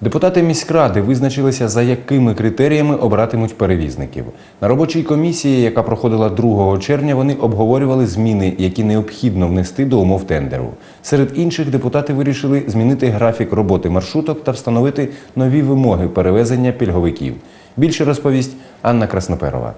Депутати міськради визначилися, за якими критеріями обратимуть перевізників. На робочій комісії, яка проходила 2 червня, вони обговорювали зміни, які необхідно внести до умов тендеру. Серед інших депутати вирішили змінити графік роботи маршруток та встановити нові вимоги перевезення пільговиків. Більше розповість Анна Красноперова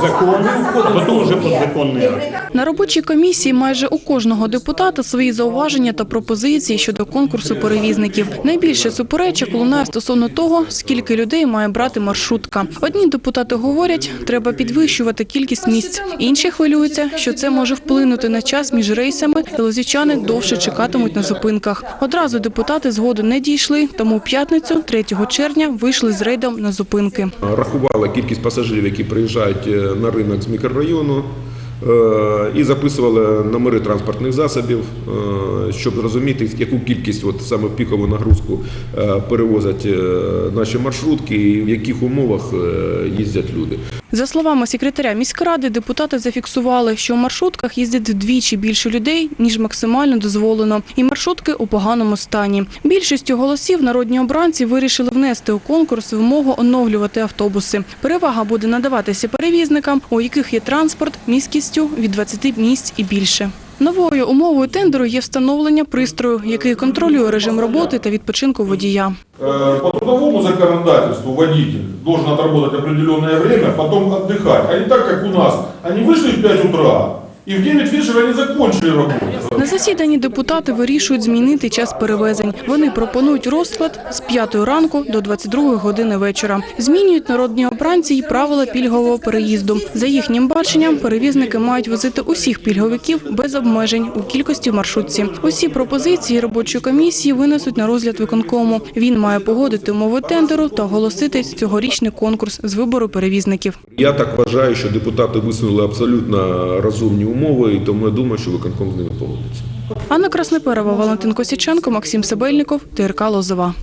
законы, потом уже подзаконные акты. На робочій комісії майже у кожного депутата свої зауваження та пропозиції щодо конкурсу перевізників. Найбільше суперечок лунає стосовно того, скільки людей має брати маршрутка. Одні депутати говорять, треба підвищувати кількість місць. Інші хвилюються, що це може вплинути на час між рейсами, і лозівчани довше чекатимуть на зупинках. Одразу депутати згоду не дійшли, тому у п'ятницю, 3 червня, вийшли з рейдом на зупинки. рахувала кількість пасажирів, які приїжджають е, на ринок з мікрорайону, і записували номери транспортних засобів, е, щоб зрозуміти, яку кількість от саме в пікову нагрузку е, перевозять е, наші маршрутки і в яких умовах е, їздять люди. За словами секретаря міськради, депутати зафіксували, що у маршрутках їздять вдвічі більше людей, ніж максимально дозволено, і маршрутки у поганому стані. Більшістю голосів народні обранці вирішили внести у конкурс вимогу оновлювати автобуси. Перевага буде надаватися перевізникам, у яких є транспорт міськістю від 20 місць і більше. Новою умовою тендеру є встановлення пристрою, який контролює режим роботи та відпочинку водія. Э, По трудовому законодательству водитель должен отработать определенное время, потом отдыхать. А не так, как у нас. Они вышли в 5 утра, и в 9 вечера они закончили работу. На засіданні депутати вирішують змінити час перевезень. Вони пропонують розклад з 5 ранку до 22 години вечора. Змінюють народні обранці й правила пільгового переїзду. За їхнім баченням, перевізники мають возити усіх пільговиків без обмежень у кількості в маршрутці. Усі пропозиції робочої комісії винесуть на розгляд виконкому. Він має погодити умови тендеру та оголосити цьогорічний конкурс з вибору перевізників. Я так вважаю, що депутати висунули абсолютно розумні умови, і тому я думаю, що виконком з ними погодиться. Анна Красноперова, Валентин Косіченко, Максим Себельников, ТРК Лозова.